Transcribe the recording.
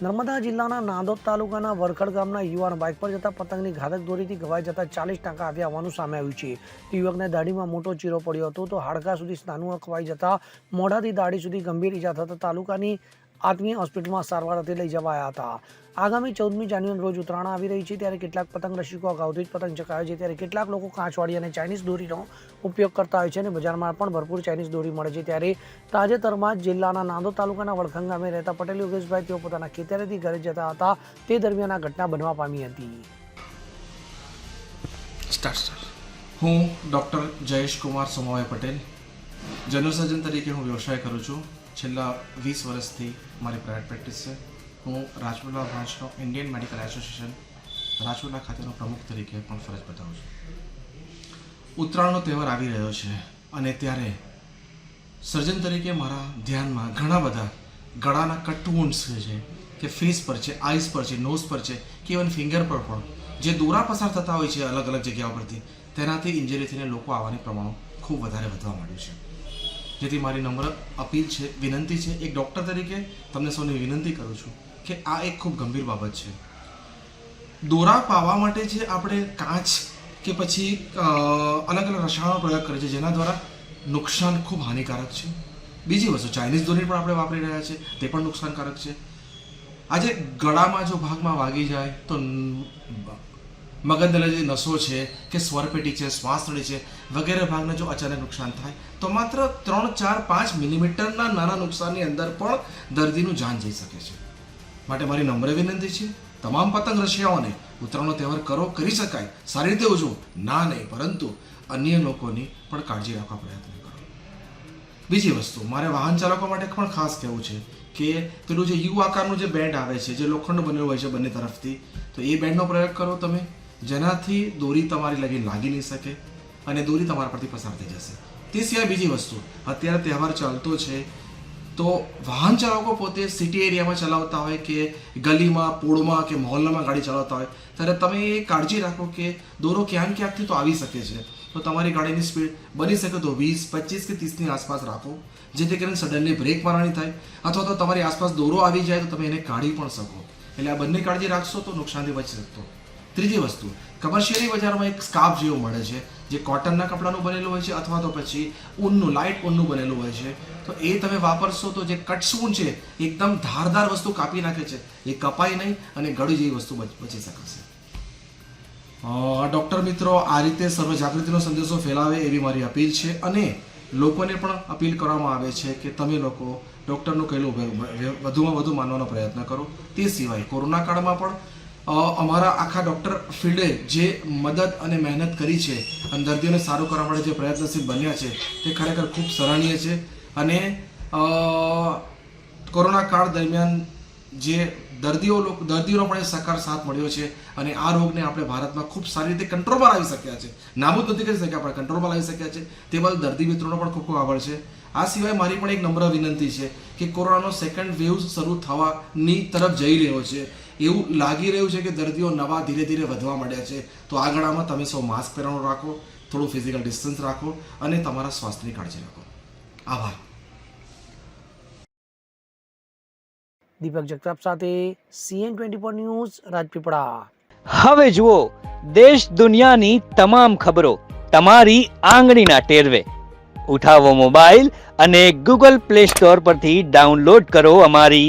નર્મદા જિલ્લાના નાંદોદ તાલુકાના વરખડ ગામના યુવાન બાઇક પર જતા પતંગની ઘાતક દોરીથી ઘવાઈ જતા ચાલીસ ટકા આવ્યા હોવાનું સામે આવ્યું છે. યુવકને દાઢીમાં મોટો ચીરો પડ્યો હતો તો હાડકા સુધી સ્નાનું ખવાઈ જતા મોઢાથી દાઢી સુધી ગંભીર ઈજા થતા તાલુકાની આત્મીય હોસ્પિટલમાં સારવાર અર્થે લઈ જવાયા હતા. આગામી ચૌદમી જાન્યુઆરી રોજ ઉત્તરાયણ આવી રહી છે ત્યારે કેટલાક પતંગ રસિકો અગાઉથી જ પતંગ ચકાવે છે ત્યારે કેટલાક લોકો કાંચવાડી અને ચાઇનીઝ દોરીનો ઉપયોગ કરતા હોય છે અને બજારમાં પણ ભરપૂર ચાઇનીઝ દોરી મળે છે ત્યારે તાજેતરમાં જિલ્લાના નાંદોદ તાલુકાના વડખંગ ગામે રહેતા પટેલ યોગેશભાઈ તેઓ પોતાના ખેતરેથી ઘરે જતા હતા. તે દરમિયાન આ ઘટના બનવા પામી હતી. હું ડૉક્ટર જયેશ કુમાર સોમાભાઈ પટેલ જનસર્જન તરીકે હું વ્યવસાય કરું છું. છેલ્લા વીસ વર્ષથી મારી પ્રાઇવેટ પ્રેક્ટિસ છે. હું રાજપુરા બ્રાન્ચનો ઇન્ડિયન મેડિકલ એસોસિએશન રાજપુરા ખાતેનો પ્રમુખ તરીકે પણ ફરજ બતાવું છું. ઉત્તરાયણનો તહેવાર આવી રહ્યો છે અને ત્યારે સર્જન તરીકે મારા ધ્યાનમાં ઘણા બધા ગળાના કટ wounds છે કે ફેસ પર છે આઈસ પર છે નોઝ પર છે કે ઇવન ફિંગર પર પણ જે દોરા પસાર થતા હોય છે અલગ અલગ જગ્યાઓ પરથી, તેનાથી ઇન્જરી થઈને લોકો આવવાની પ્રમાણ ખૂબ વધારે વધવા માંડ્યું છે. જેથી મારી નમ્ર અપીલ છે, વિનંતી છે, એક ડૉક્ટર તરીકે તમને સૌને વિનંતી કરું છું કે આ એક ખૂબ ગંભીર બાબત છે. દોરા પાવા માટે જે આપણે કાચ કે પછી અલગ અલગ રસાયણો પ્રયોગ કરે છે, જેના દ્વારા નુકસાન ખૂબ હાનિકારક છે. બીજી વસ્તુ, ચાઇનીઝ દોરી પણ આપણે વાપરી રહ્યા છે, તે પણ નુકસાનકારક છે. આજે ગળામાં જો ભાગમાં વાગી જાય તો મગજના જે નસો છે, કે સ્વરપેટી છે, શ્વાસનળી છે, વગેરે ભાગને જો અચાનક નુકસાન થાય, તો માત્ર ત્રણ, ચાર, પાંચ મિલીમીટરના નાના નુકસાનની અંદર પણ દર્દીનું જાન જઈ શકે છે. માટે મારી નમ્ર વિનંતી છે, તમામ પતંગ રશિયાઓને ઉત્તરાયણનો તહેવાર કરો, કરી શકાય. સારી રીતે ઉજવો. ના, નહીં, પરંતુ અન્ય લોકોની પણ કાળજી રાખવા પ્રયત્ન કરો. બીજી વસ્તુ, મારે વાહન ચાલકો માટે પણ ખાસ કહેવું છે કે પેલું જે યુ આકારનું જે બેન્ડ આવે છે, જે લોખંડ બનેલું હોય છે બંને તરફથી, તો એ બેન્ડનો પ્રયોગ કરો તમે. જેનાથી દોરી તમારી લગી લાગી નહીં શકે અને દોરી તમારા પરથી પસાર થઈ જશે. તે સિવાય બીજી વસ્તુ, અત્યારે તહેવાર ચાલતો છે, તો વાહન ચાલકો પોતે સિટી એરિયામાં ચલાવતા હોય કે ગલીમાં, પોળમાં કે મહોલ્લામાં ગાડી ચલાવતા હોય, ત્યારે તમે એ કાળજી રાખો કે દોરો ક્યાંક ક્યાંકથી તો આવી શકે છે. તો તમારી ગાડીની સ્પીડ બની શકે તો વીસ, પચીસ કે ત્રીસની આસપાસ રાખો, જેથી કરીને સડનલી બ્રેક મારવાની થાય, અથવા તો તમારી આસપાસ દોરો આવી જાય તો તમે એને કાઢી પણ શકો. એટલે આ બંને કાળજી રાખશો તો નુકસાનથી બચી શકતો ત્રીજી વસ્તુ કમર્શિયલી બજારમાં એક સ્કાર્ફ જેવું મળે છે, જે કોટનના કપડાનું બનેલું હોય છે, અથવા તો પછી ઊનનું, લાઇટ ઊનનું બનેલું હોય છે. તો એ તમે વાપરશો તો જે કટસૂન છે, એકદમ ધારદાર વસ્તુ કાપી નાખે છે. એ કપાય નહીં અને ગળી જેવી વસ્તુ બચી શકાશે ડૉક્ટર મિત્રો, આ રીતે સર્વજાગૃતિનો સંદેશો ફેલાવે એવી મારી અપીલ છે અને લોકોને પણ અપીલ કરવામાં આવે છે કે તમે લોકો ડૉક્ટરનું કહેલું વધુમાં વધુ માનવાનો પ્રયત્ન કરો. તે સિવાય કોરોના કાળમાં પણ અમારા આખા ડૉક્ટર ફિલ્ડે જે મદદ અને મહેનત કરી છે અને દર્દીઓને સારું કરવા માટે જે પ્રયત્નશીલ બન્યા છે, તે ખરેખર ખૂબ સરાહનીય છે. અને કોરોના કાળ દરમિયાન જે દર્દીઓ દર્દીઓનો પણ સહકાર સાથ મળ્યો છે અને આ રોગને આપણે ભારતમાં ખૂબ સારી રીતે કંટ્રોલમાં લાવી શક્યા છે. નાબૂદ નથી કરી શક્યા આપણે કંટ્રોલમાં લાવી શક્યા છે. તે બદલ દર્દી મિત્રોનો પણ ખૂબ ખૂબ આભાર છે. આ સિવાય મારી પણ એક નમ્ર વિનંતી છે કે કોરોનાનો સેકન્ડ વેવ શરૂ થવાની તરફ જઈ રહ્યો છે. એવું લાગી રહ્યું છે કે દર્દીઓ નવા ધીરે ધીરે વધવા માંડ્યા છે. તો આ ગાળામાં તમે સૌ માસ્ક પહેરવાનું રાખો થોડું ફિઝિકલ ડિસ્ટન્સ રાખો અને તમારા સ્વાસ્થ્યની કાળજી રાખો. આભાર. દીપક જગતાપ સાથે CN twenty four news Rajpipla. હવે જુઓ દેશ દુનિયાની તમામ ખબરો તમારી આંગળીના ટેરવે. ઉઠાવો મોબાઈલ અને ગૂગલ પ્લે સ્ટોર પરથી ડાઉનલોડ કરો અમારી